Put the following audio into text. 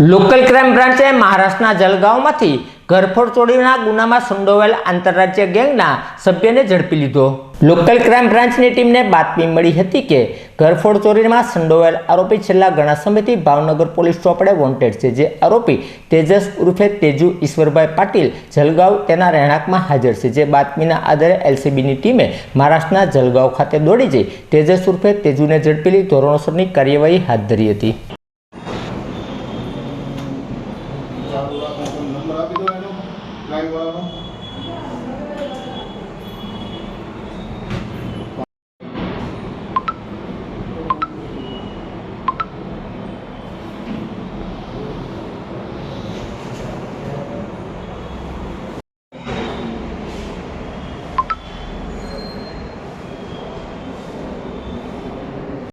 Local crime બ્રાન્ચે મહારાષ્ટ્રના જલગાંવમાંથી ઘરફોડ ચોરીના ગુનામાં સંડોવાયેલ આંતરરાજ્ય ગેંગના સભ્યને ઝડપી લીધો. લોકલ ક્રાઇમ બ્રાન્ચની ટીમને બાતમી મળી હતી કે ઘરફોડ ચોરીમાં સંડોવાયેલ આરોપી છેલ્લા ઘણા સમયથી ભાવનગર પોલીસ ચોપડે વોન્ટેડ છે, જે આરોપી તેજસ ઉર્ફે તેજુ ઈશ્વરભાઈ પાટીલ જલગાંવ તેના રહેણાંકમાં હાજર છે, જે બાતમીના આધારે એલસીબીની ટીમે મહારાષ્ટ્રના જલગાંવ ખાતે દોડી જઈ તેજસ ઉર્ફે તેજુને ઝડપી લઈ ધોરણસરની કાર્યવાહી હાથ ધરી હતી. સારું રાખો નંબર આપી દો એનો લાઈવ વાળાનો